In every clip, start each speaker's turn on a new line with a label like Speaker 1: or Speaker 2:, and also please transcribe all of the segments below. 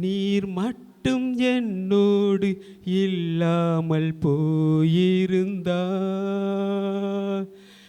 Speaker 1: நீர் மட்டும் என்னோடு இல்லாமல் போயிருந்தார்.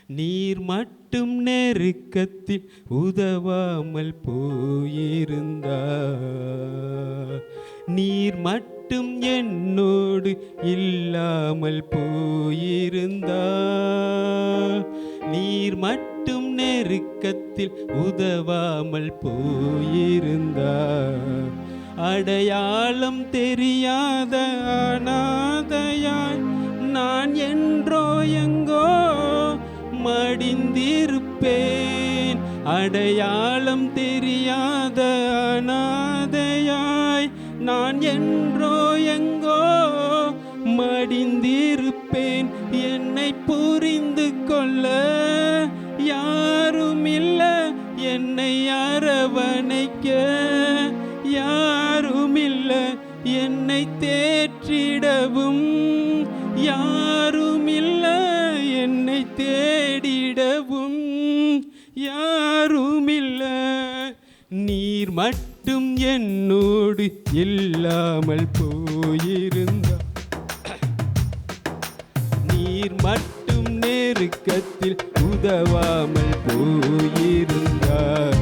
Speaker 1: நீர் மட்டும் நெருக்கத்தில் உதவாமல் போயிருந்தார். நீர் மட்டும் என்னோடு இல்லாமல் போயிருந்தார். நீர் மட்டும் நெருக்கத்தில் உதவாமல் போயிருந்தார். அடையாளம் தெரியாத அனாதையாய் நான் என்றோ எங்கோ மடிந்திருப்பேன். அடையாளம் தெரியாத அனாதையாய் நான் என்றோ எங்கோ மடிந்திருப்பேன். என்னை புரிந்து கொள்ள யாரும் இல்லை என்னை அரவணைக்க தேற்றிடவும் யாருமில்லை என்னை தேடிடவும் யாருமில்லை. நீர் மட்டும் என்னோடு இல்லாமல் போயிருந்தார். நீர் மட்டும் நெருக்கத்தில் உதவாமல் போயிருந்தார்.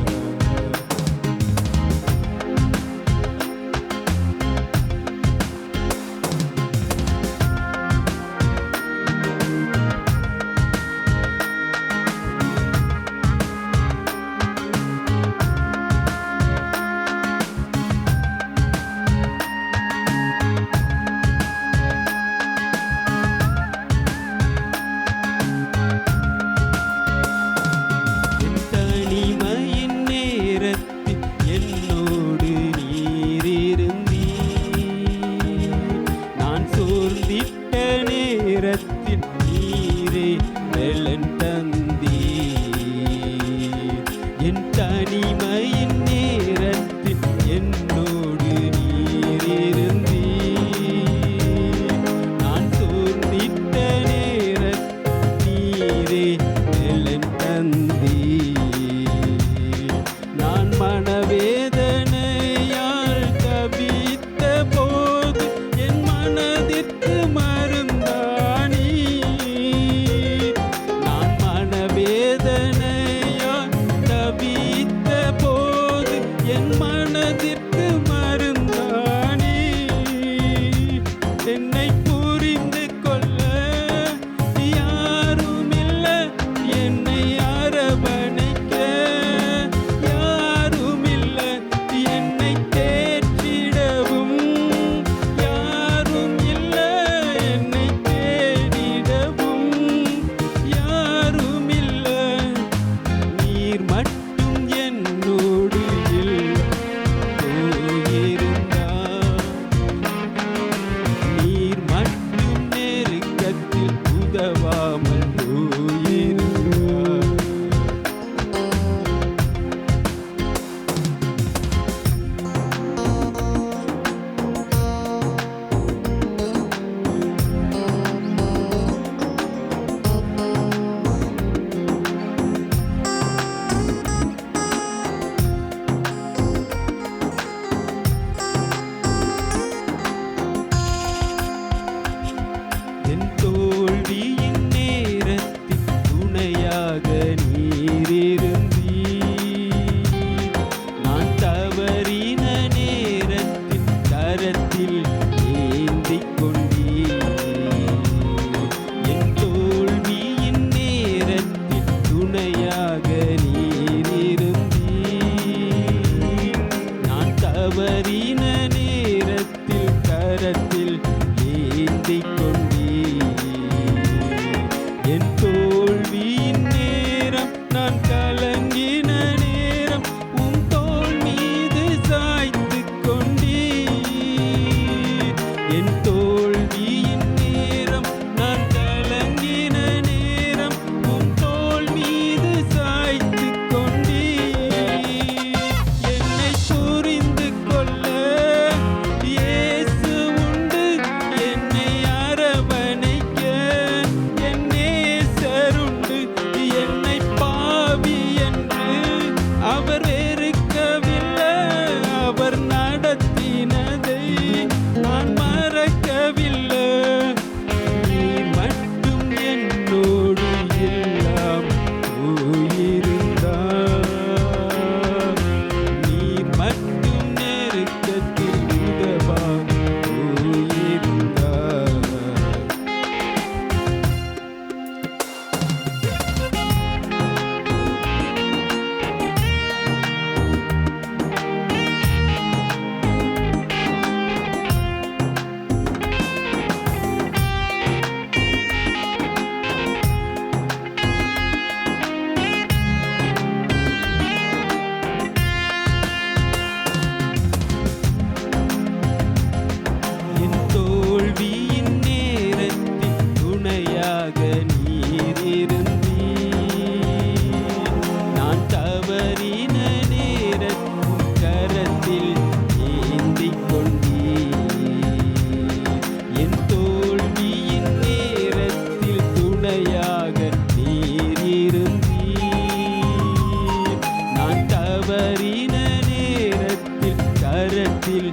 Speaker 1: தரின நேரத்தில் கரத்தில்